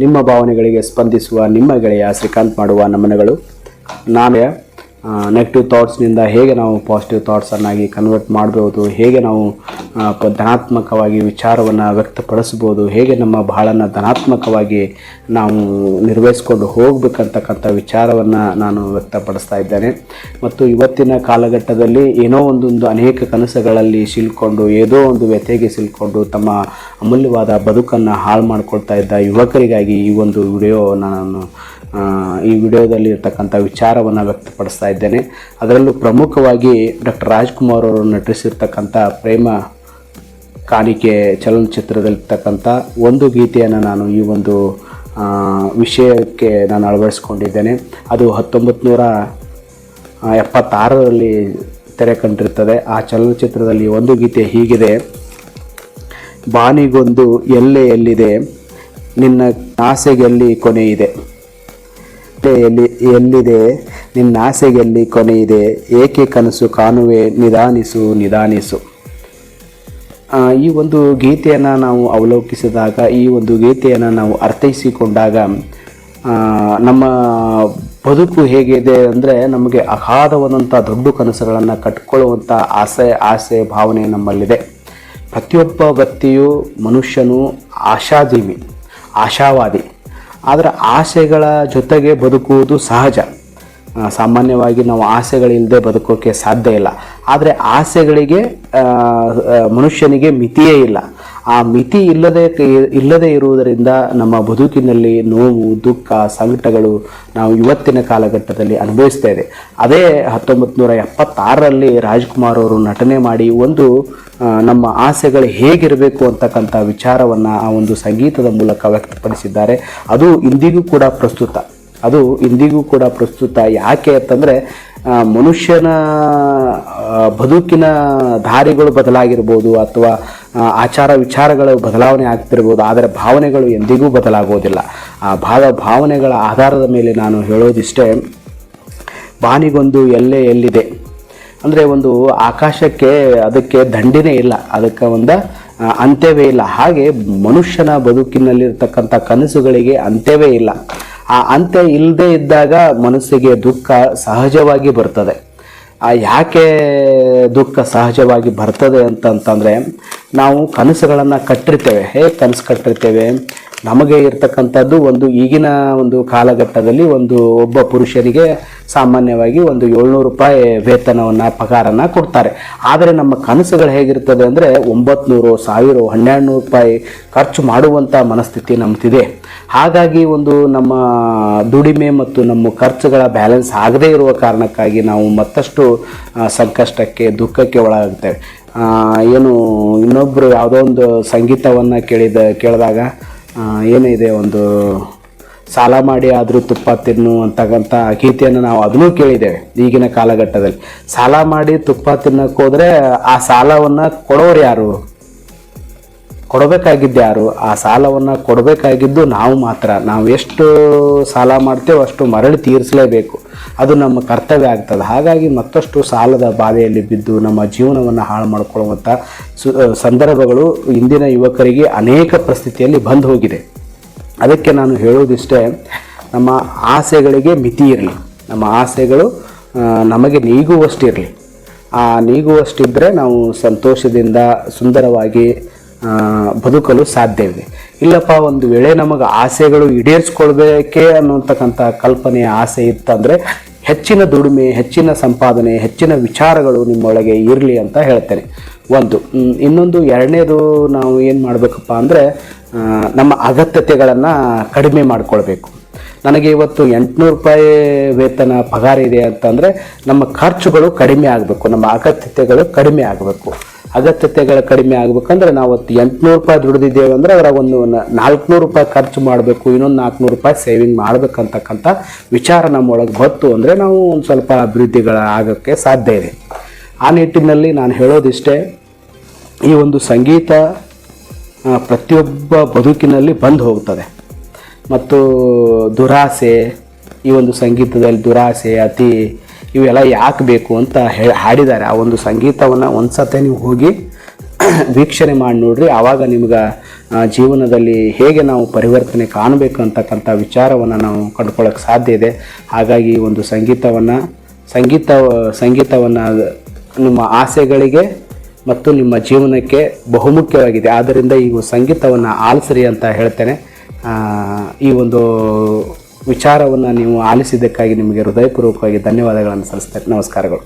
ನಿಮ್ಮ ಭಾವನೆಗಳಿಗೆ ಸ್ಪಂದಿಸುವ ನಿಮ್ಮ ಗೆಳೆಯ ಶ್ರೀಕಾಂತ್ ಮಾಡುವ ನಮನಗಳು. ನಾನು ನೆಗೆಟಿವ್ ಥಾಟ್ಸ್ನಿಂದ ಹೇಗೆ ನಾವು ಪಾಸಿಟಿವ್ ಥಾಟ್ಸನ್ನಾಗಿ ಕನ್ವರ್ಟ್ ಮಾಡ್ಬೋದು, ಹೇಗೆ ನಾವು ಧನಾತ್ಮಕವಾಗಿ ವಿಚಾರವನ್ನು ವ್ಯಕ್ತಪಡಿಸ್ಬೋದು, ಹೇಗೆ ನಮ್ಮ ಬಾಳನ್ನು ಧನಾತ್ಮಕವಾಗಿ ನಾವು ನಿರ್ವಹಿಸ್ಕೊಂಡು ಹೋಗಬೇಕಂತಕ್ಕಂಥ ವಿಚಾರವನ್ನು ನಾನು ವ್ಯಕ್ತಪಡಿಸ್ತಾ ಇದ್ದೇನೆ. ಮತ್ತು ಇವತ್ತಿನ ಕಾಲಘಟ್ಟದಲ್ಲಿ ಏನೋ ಒಂದೊಂದು ಅನೇಕ ಕನಸುಗಳಲ್ಲಿ ಸಿಲ್ಕೊಂಡು ಏನೋ ಒಂದು ವ್ಯಥೆಗೆ ಸಿಲ್ಕೊಂಡು ತಮ್ಮ ಅಮೂಲ್ಯವಾದ ಬದುಕನ್ನು ಹಾಳು ಮಾಡ್ಕೊಳ್ತಾ ಇದ್ದ ಯುವಕರಿಗಾಗಿ ಈ ಒಂದು ವಿಡಿಯೋ ನಾನು ಈ ವಿಡಿಯೋದಲ್ಲಿ ಇರ್ತಕ್ಕಂಥ ವಿಚಾರವನ್ನು ವ್ಯಕ್ತಪಡಿಸ್ತಾ ಇದ್ದೇನೆ. ಅದರಲ್ಲೂ ಪ್ರಮುಖವಾಗಿ ಡಾಕ್ಟರ್ ರಾಜ್ಕುಮಾರ್ ಅವರು ನಟಿಸಿರ್ತಕ್ಕಂಥ ಪ್ರೇಮ ಕಾಣಿಕೆ ಚಲನಚಿತ್ರದಲ್ಲಿರ್ತಕ್ಕಂಥ ಒಂದು ಗೀತೆಯನ್ನು ನಾನು ಈ ಒಂದು ವಿಷಯಕ್ಕೆ ನಾನು ಅಳವಡಿಸ್ಕೊಂಡಿದ್ದೇನೆ. ಅದು ಹತ್ತೊಂಬತ್ತು ನೂರ ಎಪ್ಪತ್ತಾರರಲ್ಲಿ ತೆರೆ ಕಂಡಿರ್ತದೆ. ಆ ಚಲನಚಿತ್ರದಲ್ಲಿ ಒಂದು ಗೀತೆ ಹೀಗಿದೆ. ಬಾನಿಗೊಂದು ಎಲ್ಲೆ ಎಲ್ಲಿದೆ ನಿನ್ನ ಆಸೆಗೆಲ್ಲಿ ಕೊನೆ ಇದೆ. ಎಲ್ಲಿ ಎಲ್ಲಿದೆ? ನಿನ್ನ ಆಸೆಗೆಲ್ಲಿ ಕೊನೆಯಿದೆ? ಏಕೆ ಕನಸು ಕಾಣುವೆ? ನಿಧಾನಿಸು ನಿಧಾನಿಸು. ಈ ಒಂದು ಗೀತೆಯನ್ನು ನಾವು ಅವಲೋಕಿಸಿದಾಗ, ಈ ಒಂದು ಗೀತೆಯನ್ನು ನಾವು ಅರ್ಥೈಸಿಕೊಂಡಾಗ ನಮ್ಮ ಬದುಕು ಹೇಗಿದೆ ಅಂದರೆ ನಮಗೆ ಅಗಾಧವಾದಂಥ ದೊಡ್ಡ ಕನಸುಗಳನ್ನು ಕಟ್ಕೊಳ್ಳುವಂಥ ಆಸೆ ಆಸೆ, ಭಾವನೆ ನಮ್ಮಲ್ಲಿದೆ. ಪ್ರತಿಯೊಬ್ಬ ವ್ಯಕ್ತಿಯು ಮನುಷ್ಯನು ಆಶಾಜೀವಿ ಆಶಾವಾದಿ. ಆದರೆ ಆಸೆಗಳ ಜೊತೆಗೆ ಬದುಕುವುದು ಸಹಜ. ಸಾಮಾನ್ಯವಾಗಿ ನಾವು ಆಸೆಗಳಿಲ್ಲದೆ ಬದುಕೋಕ್ಕೆ ಸಾಧ್ಯ ಇಲ್ಲ. ಆದರೆ ಆಸೆಗಳಿಗೆ ಮನುಷ್ಯನಿಗೆ ಮಿತಿಯೇ ಇಲ್ಲ. ಆ ಮಿತಿ ಇಲ್ಲದೆ ಇಲ್ಲದೆ ಇರುವುದರಿಂದ ನಮ್ಮ ಬದುಕಿನಲ್ಲಿ ನೋವು, ದುಃಖ, ಸಂಕಟಗಳು ನಾವು ಇವತ್ತಿನ ಕಾಲಘಟ್ಟದಲ್ಲಿ ಅನುಭವಿಸ್ತಾ ಇದೆ. ಅದೇ ಹತ್ತೊಂಬತ್ತು ನೂರ ಎಪ್ಪತ್ತಾರರಲ್ಲಿ ರಾಜ್ಕುಮಾರ್ ಅವರು ನಟನೆ ಮಾಡಿ ಒಂದು ನಮ್ಮ ಆಸೆಗಳು ಹೇಗಿರಬೇಕು ಅಂತಕ್ಕಂಥ ವಿಚಾರವನ್ನು ಆ ಒಂದು ಸಂಗೀತದ ಮೂಲಕ ವ್ಯಕ್ತಪಡಿಸಿದ್ದಾರೆ. ಅದು ಇಂದಿಗೂ ಕೂಡ ಪ್ರಸ್ತುತ. ಅದು ಇಂದಿಗೂ ಕೂಡ ಪ್ರಸ್ತುತ. ಯಾಕೆ ಅಂತಂದರೆ ಮನುಷ್ಯನ ಬದುಕಿನ ದಾರಿಗಳು ಬದಲಾಗಿರ್ಬೋದು ಅಥವಾ ಆಚಾರ ವಿಚಾರಗಳು ಬದಲಾವಣೆ ಆಗ್ತಿರ್ಬೋದು, ಆದರೆ ಭಾವನೆಗಳು ಎಂದಿಗೂ ಬದಲಾಗೋದಿಲ್ಲ. ಆ, ಭಾವ ಭಾವನೆಗಳ ಆಧಾರದ ಮೇಲೆ ನಾನು ಹೇಳೋದಿಷ್ಟೇ, ಬಾನಿಗೊಂದು ಎಲ್ಲೆ ಎಲ್ಲಿದೆ? ಅಂದರೆ ಒಂದು ಆಕಾಶಕ್ಕೆ ಅದಕ್ಕೆ ದಂಡಿನೇ ಇಲ್ಲ, ಅದಕ್ಕೆ ಒಂದು ಅಂತ್ಯವೇ ಇಲ್ಲ. ಹಾಗೆ ಮನುಷ್ಯನ ಬದುಕಿನಲ್ಲಿರ್ತಕ್ಕಂಥ ಕನಸುಗಳಿಗೆ ಅಂತ್ಯವೇ ಇಲ್ಲ. ಆ ಅಂತ್ಯ ಇಲ್ಲದೆ ಇದ್ದಾಗ ಮನಸ್ಸಿಗೆ ದುಃಖ ಸಹಜವಾಗಿ ಬರ್ತದೆ. ಆ ಯಾಕೆ ದುಃಖ ಸಹಜವಾಗಿ ಬರ್ತದೆ ಅಂತಂತಂದರೆ ನಾವು ಕನಸುಗಳನ್ನು ಕಟ್ಟಿರ್ತೇವೆ. ಹೇಗೆ ಕನಸು ಕಟ್ಟಿರ್ತೇವೆ? ನಮಗೆ ಇರ್ತಕ್ಕಂಥದ್ದು ಒಂದು ಈಗಿನ ಒಂದು ಕಾಲಘಟ್ಟದಲ್ಲಿ ಒಂದು ಒಬ್ಬ ಪುರುಷರಿಗೆ ಸಾಮಾನ್ಯವಾಗಿ ಒಂದು ಏಳ್ನೂರು ರೂಪಾಯಿ ವೇತನವನ್ನು, ಪಗಾರನ ಕೊಡ್ತಾರೆ. ಆದರೆ ನಮ್ಮ ಕನಸುಗಳು ಹೇಗಿರ್ತದೆ ಅಂದರೆ ಒಂಬತ್ತು ಸಾವಿರ ಹನ್ನೆರಡು ನೂರು ರೂಪಾಯಿ ಖರ್ಚು ಮಾಡುವಂಥ ಮನಸ್ಥಿತಿ ನಮ್ದಿದೆ. ಹಾಗಾಗಿ ಒಂದು ನಮ್ಮ ದುಡಿಮೆ ಮತ್ತು ನಮ್ಮ ಖರ್ಚುಗಳ ಬ್ಯಾಲೆನ್ಸ್ ಆಗದೇ ಇರುವ ಕಾರಣಕ್ಕಾಗಿ ನಾವು ಮತ್ತಷ್ಟು ಸಂಕಷ್ಟಕ್ಕೆ, ದುಃಖಕ್ಕೆ ಒಳಗಾಗ್ತೇವೆ. ಏನು ಇನ್ನೊಬ್ಬರು ಯಾವುದೋ ಒಂದು ಸಂಗೀತವನ್ನು ಕೇಳಿದ, ಕೇಳಿದಾಗ ಏನಿದೆ ಒಂದು ಸಾಲ ಮಾಡಿ ಆದರೂ ತುಪ್ಪ ತಿನ್ನು ಅಂತಕ್ಕಂಥ ಗೀತೆಯನ್ನು ನಾವು ಅದನ್ನೂ ಕೇಳಿದ್ದೇವೆ ಈಗಿನ ಕಾಲಘಟ್ಟದಲ್ಲಿ. ಸಾಲ ಮಾಡಿ ತುಪ್ಪ ತಿನ್ನಕ್ಕೆ ಹೋದರೆ ಆ ಸಾಲವನ್ನು ಕೊಡೋರು ಯಾರು? ಕೊಡಬೇಕಾಗಿದ್ದು ಯಾರು? ಆ ಸಾಲವನ್ನು ಕೊಡಬೇಕಾಗಿದ್ದು ನಾವು ಮಾತ್ರ. ನಾವು ಎಷ್ಟು ಸಾಲ ಮಾಡ್ತೇವೋ ಅಷ್ಟು ಮರಳಿ ತೀರಿಸಲೇಬೇಕು. ಅದು ನಮ್ಮ ಕರ್ತವ್ಯ ಆಗ್ತದೆ. ಹಾಗಾಗಿ ಮತ್ತಷ್ಟು ಸಾಲದ ಬಾಧೆಯಲ್ಲಿ ಬಿದ್ದು ನಮ್ಮ ಜೀವನವನ್ನು ಹಾಳು ಮಾಡಿಕೊಳ್ಳುವಂಥ ಸಂದರ್ಭಗಳು ಇಂದಿನ ಯುವಕರಿಗೆ ಅನೇಕ ಪರಿಸ್ಥಿತಿಯಲ್ಲಿ ಬಂದು ಹೋಗಿದೆ. ಅದಕ್ಕೆ ನಾನು ಹೇಳೋದಿಷ್ಟೇ ನಮ್ಮ ಆಸೆಗಳಿಗೆ ಮಿತಿ ಇರಲಿ. ನಮ್ಮ ಆಸೆಗಳು ನಮಗೆ ನೀಗುವಷ್ಟಿರಲಿ. ಆ ನೀಗುವಷ್ಟಿದ್ದರೆ ನಾವು ಸಂತೋಷದಿಂದ ಸುಂದರವಾಗಿ ಬದುಕಲು ಸಾಧ್ಯವಿದೆ. ಇಲ್ಲಪ್ಪ, ಒಂದು ವೇಳೆ ನಮಗೆ ಆಸೆಗಳು ಈಡೇರಿಸ್ಕೊಳ್ಬೇಕೇ ಅನ್ನುವಂತಕ್ಕಂಥ ಕಲ್ಪನೆ ಆಸೆ ಇತ್ತಂದರೆ ಹೆಚ್ಚಿನ ದುಡಿಮೆ, ಹೆಚ್ಚಿನ ಸಂಪಾದನೆ, ಹೆಚ್ಚಿನ ವಿಚಾರಗಳು ನಿಮ್ಮೊಳಗೆ ಇರಲಿ ಅಂತ ಹೇಳ್ತೇನೆ. ಒಂದು ಇನ್ನೊಂದು ಎರಡನೇದು ನಾವು ಏನು ಮಾಡಬೇಕಪ್ಪ ಅಂದರೆ ನಮ್ಮ ಅಗತ್ಯತೆಗಳನ್ನು ಕಡಿಮೆ ಮಾಡಿಕೊಳ್ಬೇಕು. ನನಗೆ ಇವತ್ತು ಎಂಟುನೂರು ರೂಪಾಯಿ ವೇತನ ಪಗಾರ ಇದೆ ಅಂತಂದರೆ ನಮ್ಮ ಖರ್ಚುಗಳು ಕಡಿಮೆ ಆಗಬೇಕು, ನಮ್ಮ ಅಗತ್ಯತೆಗಳು ಕಡಿಮೆ ಆಗಬೇಕು. ಅಗತ್ಯತೆಗಳು ಕಡಿಮೆ ಆಗ್ಬೇಕಂದ್ರೆ ನಾವು ಅವತ್ತು ಎಂಟುನೂರು ರೂಪಾಯಿ ದುಡಿದಿದ್ದೇವೆ ಅಂದ್ರೆ ಅದರ ಒಂದು ನಾಲ್ಕುನೂರು ರೂಪಾಯಿ ಖರ್ಚು ಮಾಡಬೇಕು, ಇನ್ನೊಂದು ನಾಲ್ಕುನೂರು ರೂಪಾಯಿ ಸೇವಿಂಗ್ ಮಾಡ್ಬೇಕಂತಕ್ಕಂಥ ವಿಚಾರ ನಮ್ಮೊಳಗೆ ಬತ್ತು ಅಂದರೆ ನಾವು ಒಂದು ಸ್ವಲ್ಪ ಅಭಿವೃದ್ಧಿಗಳ ಆಗೋಕ್ಕೆ ಸಾಧ್ಯ ಇದೆ. ಆ ನಿಟ್ಟಿನಲ್ಲಿ ನಾನು ಹೇಳೋದಿಷ್ಟೇ, ಈ ಒಂದು ಸಂಗೀತ ಪ್ರತಿಯೊಬ್ಬ ಬದುಕಿನಲ್ಲಿ ಬಂದು ಹೋಗ್ತದೆ. ಮತ್ತು ದುರಾಸೆ, ಈ ಒಂದು ಸಂಗೀತದಲ್ಲಿ ದುರಾಸೆ, ಅತಿ ಇವೆಲ್ಲ ಯಾಕೆ ಬೇಕು ಅಂತ ಹೇಳಿ ಹಾಡಿದ್ದಾರೆ. ಆ ಒಂದು ಸಂಗೀತವನ್ನು ಒಂದು ಸತೆ ನೀವು ಹೋಗಿ ವೀಕ್ಷಣೆ ಮಾಡಿ ನೋಡ್ರಿ. ಆವಾಗ ನಿಮ್ಗೆ ಜೀವನದಲ್ಲಿ ಹೇಗೆ ನಾವು ಪರಿವರ್ತನೆ ಕಾಣಬೇಕು ಅಂತಕ್ಕಂಥ ವಿಚಾರವನ್ನು ನಾವು ಕಂಡುಕೊಳ್ಳೋಕೆ ಸಾಧ್ಯ ಇದೆ. ಹಾಗಾಗಿ ಒಂದು ಸಂಗೀತವನ್ನು, ಸಂಗೀತ, ಸಂಗೀತವನ್ನು ನಿಮ್ಮ ಆಸೆಗಳಿಗೆ ಮತ್ತು ನಿಮ್ಮ ಜೀವನಕ್ಕೆ ಬಹುಮುಖ್ಯವಾಗಿದೆ. ಆದ್ದರಿಂದ ಈ ಸಂಗೀತವನ್ನು ಆಲಿಸ್ರಿ ಅಂತ ಹೇಳ್ತೇನೆ. ಈ ಒಂದು ವಿಚಾರವನ್ನು ನೀವು ಆಲಿಸಿದ್ದಕ್ಕಾಗಿ ನಿಮಗೆ ಹೃದಯಪೂರ್ವಕವಾಗಿ ಧನ್ಯವಾದಗಳನ್ನು ಸಲ್ಲಿಸ್ತೇನೆ. ನಮಸ್ಕಾರಗಳು.